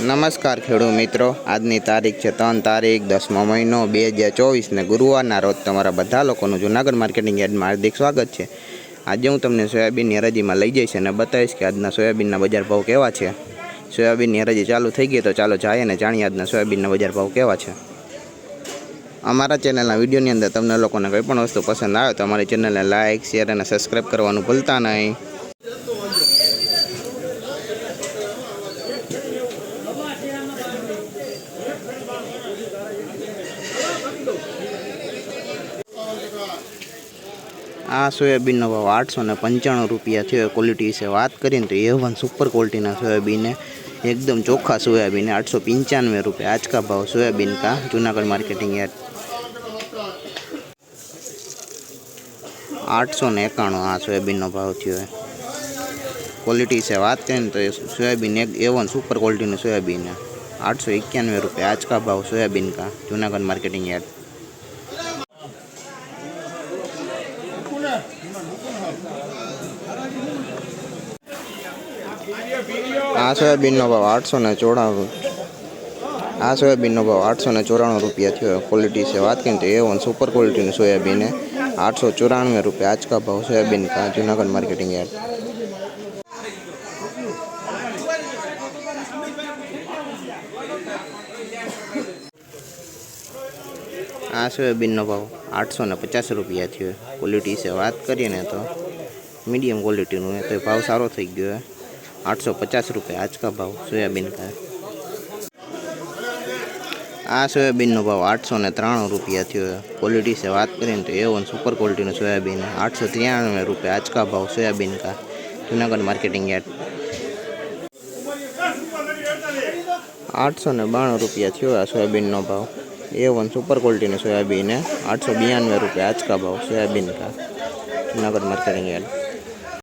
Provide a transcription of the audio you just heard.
નમસ્કાર ખેડૂત મિત્રો. આજની તારીખ છે ત્રણ તારીખ, દસમો મહિનો, બે હજાર ચોવીસને ગુરુવારના રોજ તમારા બધા લોકોનું જુનાગઢ માર્કેટિંગ યાર્ડમાં હાર્દિક સ્વાગત છે. આજે હું તમને સોયાબીનની હરાજીમાં લઈ જઈશ અને બતાવીશ કે આજના સોયાબીનના બજાર ભાવ કેવા છે. સોયાબીનની હરાજી ચાલુ થઈ ગઈ તો ચાલો જાય અને જાણીએ આજના સોયાબીનના બજાર ભાવ કેવા છે. અમારા ચેનલના વિડીયોની અંદર તમને લોકોને કંઈ પણ વસ્તુ પસંદ આવે તો અમારી ચેનલને લાઇક શેર અને સબસ્ક્રાઈબ કરવાનું ભૂલતા નહીં. આ સોયાબીનનો ભાવ આઠસો ને પંચાણું રૂપિયા થયો ક્વોલિટી વિશે વાત કરીએ ને તો એ વન સુપર ક્વોલિટીના સોયાબીન એકદમ ચોખ્ખા સોયાબીન આઠસો પંચાનવે રૂપિયા आज का भाव सोयाबीन का जूनागढ़ मार्केटिंग यार्ड આઠસો ને એકાણું આ સોયાબીનનો ભાવ થયો ક્વોલિટી વિશે વાત કરીએ ને તો એ સોયાબીન એક એ વન સુપર ક્વોલિટીનું સોયાબીન આઠસો इक्यानवे रुपये आज का भाव सोयाबीन का जूनागढ़ मार्केटिंग यार्ड આ સોયાબીનનો ભાવ આઠસો ને ચોરાણું. આ સોયાબીનનો ભાવ આઠસો ને ચોરાણું રૂપિયા થયો. ક્વોલિટી છે. વાત કરીને તો એ વન સુપર ક્વોલિટીનું સોયાબીન આઠસો ચોરાણું રૂપિયા. આજકા ભાવ સોયાબીન કા જુનાગઢ માર્કેટિંગ યાર્ડ. આ સોયાબીનનો ભાવ. આઠસો ને પચાસ રૂપિયા થયો. ક્વોલિટી વિશે વાત કરીએ ને તો મીડિયમ ક્વોલિટીનું એ તો ભાવ સારો થઈ ગયો આઠસો પચાસ રૂપિયા આજ ભાવ સોયાબીન કા. આ સોયાબીનનો ભાવ આઠસો ને ત્રાણું રૂપિયા થયો ક્વોલિટી વિશે વાત કરીએ તો એ સુપર ક્વોલિટીનું સોયાબીન આઠસો ત્રાણવે રૂપિયા આચકા ભાવ સોયાબીન કા. Junagadh marketing yard. આઠસો ને બાણું રૂપિયા થયો આ સોયાબીનનો ભાવ. એ વન સુપર ક્વોલિટીનું સોયાબીન હે આઠસો બિયાનવે રૂપિયા આચકા ભાવ સોયાબીન કા જુનાગઢ માર્કેટિંગ યાર્ડ.